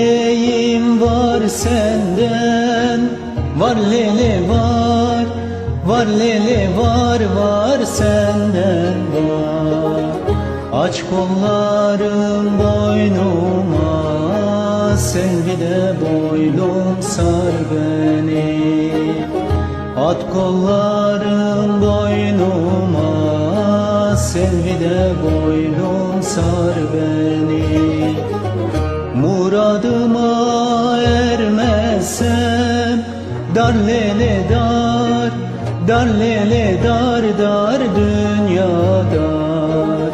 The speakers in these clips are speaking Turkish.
Dileğim var senden Var lele var Var lele var var senden var. Aç kollarım boynuma Sen bir de boynum sar beni. At kollarım boynuma Sen bir de boynum sar beni Muradıma ermezsem Dar lele dar Dar lele dar dar Dünya dar.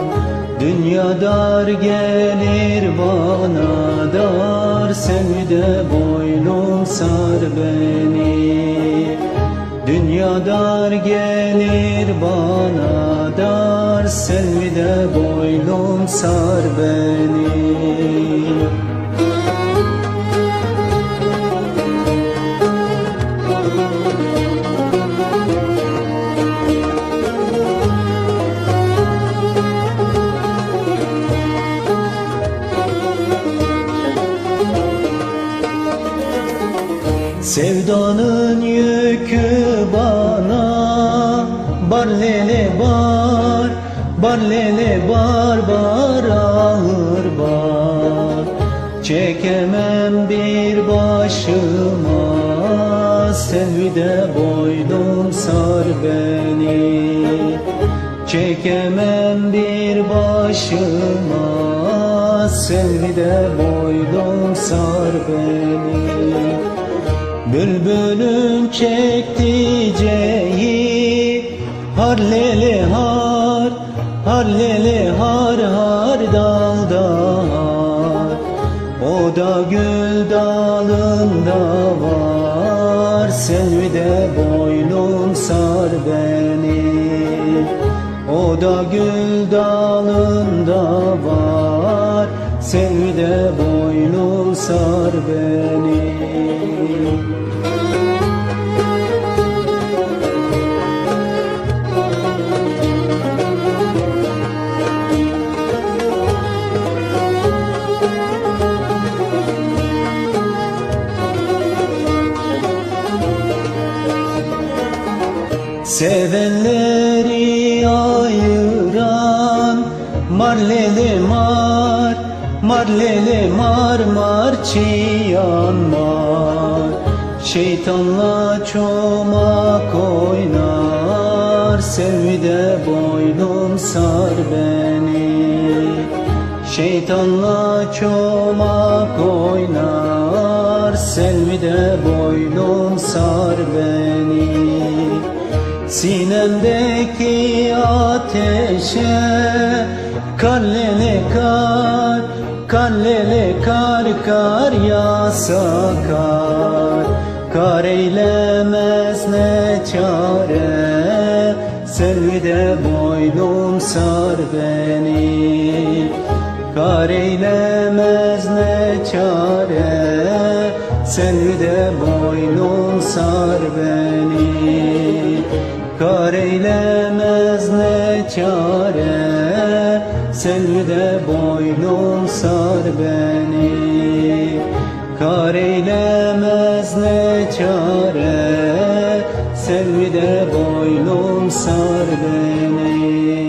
Dünya dar gelir bana dar Sen de boynum sar beni. Dünya dar gelir bana dar Sen de boynum sar beni Sevdanın yükü bana Bar lele bar Bar lele bar bar ağır bar. Çekemem bir başıma Sen bir de boynum sar beni. Çekemem bir başıma Sen bir de boynum sar beni Bülbülün çekticeği Har lele har Har lele har har dalda har O da gül dalında var. Sen bir de boynum sar beni? O da gül dalında var. Sen bir de boynum sar beni Sevenleri ayıran Marlele mar Marlele mar mar çiyan mar. Şeytanla çomak oynar Sevde boynum sar beni. Şeytanla çomak oynar Selvide boynum sar beni. Sinemdeki ateşe Kallele kar Kallele kar kar yasa kar. Kar eylemez ne çare? Selvide boynum sar beni. Kar eylemez ne çare? Selvide boynum sar beni. Kar eylemez ne çare Boynum sar beni. Kar eylemez ne çare Selvide boynum sar beni